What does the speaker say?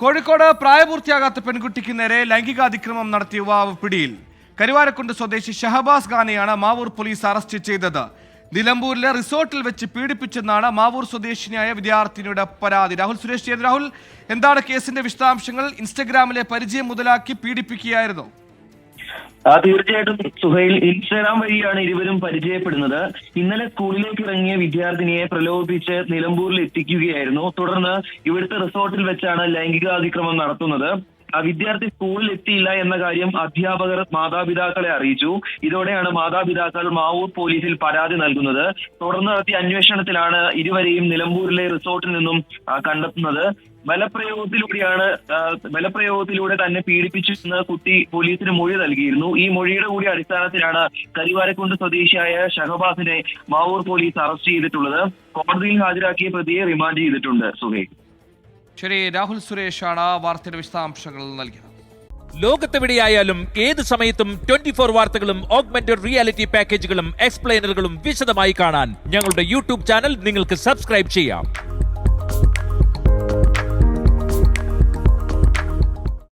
കോഴിക്കോട് പ്രായപൂർത്തിയാകാത്ത പെൺകുട്ടിക്ക് നേരെ ലൈംഗികാതിക്രമം നടത്തിയ യുവാവ് പിടിയിൽ. കരുവാരക്കുണ്ട് സ്വദേശി ഷഹബാസ് ഖാനെയാണ് മാവൂർ പോലീസ് അറസ്റ്റ് ചെയ്തത്. നിലമ്പൂരിലെ റിസോർട്ടിൽ വെച്ച് പീഡിപ്പിച്ചെന്നാണ് മാവൂർ സ്വദേശിനിയായ വിദ്യാർത്ഥിനിയുടെ പരാതി. രാഹുൽ സുരേഷ് രാഹുൽ എന്താണ് കേസിന്റെ വിശദാംശങ്ങൾ? ഇൻസ്റ്റഗ്രാമിലെ പരിചയം മുതലാക്കി പീഡിപ്പിക്കുകയായിരുന്നു. ആ തീർച്ചയായിട്ടും. സുഹൈൽ ഇൻസ്റ്റാഗ്രാം വഴിയാണ് ഇരുവരും പരിചയപ്പെടുന്നത്. ഇന്നലെ സ്കൂളിലേക്ക് ഇറങ്ങിയ വിദ്യാർത്ഥിനിയെ പ്രലോഭിപ്പിച്ച് നിലമ്പൂരിൽ എത്തിക്കുകയായിരുന്നു തുടർന്ന് ഇവിടുത്തെ റിസോർട്ടിൽ വെച്ചാണ് ലൈംഗികാതിക്രമം നടത്തുന്നത്. വിദ്യാർത്ഥി സ്കൂളിൽ എത്തിയില്ല എന്ന കാര്യം അധ്യാപകർ മാതാപിതാക്കളെ അറിയിച്ചു. ഇതോടെയാണ് മാതാപിതാക്കൾ മാവൂർ പോലീസിൽ പരാതി നൽകുന്നത്. തുടർന്ന് നടത്തിയ അന്വേഷണത്തിലാണ് ഇരുവരെയും നിലമ്പൂരിലെ റിസോർട്ടിൽ നിന്നും കണ്ടെത്തുന്നത്. ബലപ്രയോഗത്തിലൂടെയാണ് ആ, ബലപ്രയോഗത്തിലൂടെ തന്നെ പീഡിപ്പിച്ചിരുന്ന കുട്ടി പോലീസിന് മൊഴി നൽകിയിരുന്നു. ഈ മൊഴിയുടെ കൂടി അടിസ്ഥാനത്തിലാണ് കരിവാരക്കുണ്ട് സ്വദേശിയായ ഷഹബാസിനെ മാവൂർ പോലീസ് അറസ്റ്റ് ചെയ്തിട്ടുള്ളത്. കോടതിയിൽ ഹാജരാക്കിയ പ്രതിയെ റിമാൻഡ് ചെയ്തിട്ടുണ്ട്. സുഹൈൽ. ശരി രാഹുൽ സുരേഷാണ് വാർത്തയുടെ വിശദാംശങ്ങൾ നൽകിയത്. ലോകത്തെവിടെയായാലും ഏത് സമയത്തും ട്വന്റി ഫോർ വാർത്തകളും ഓഗ്മെന്റഡ് റിയാലിറ്റി പാക്കേജുകളും എക്സ്പ്ലെയിനറുകളും വിശദമായി കാണാൻ ഞങ്ങളുടെ യൂട്യൂബ് ചാനൽ നിങ്ങൾക്ക് സബ്സ്ക്രൈബ് ചെയ്യാം.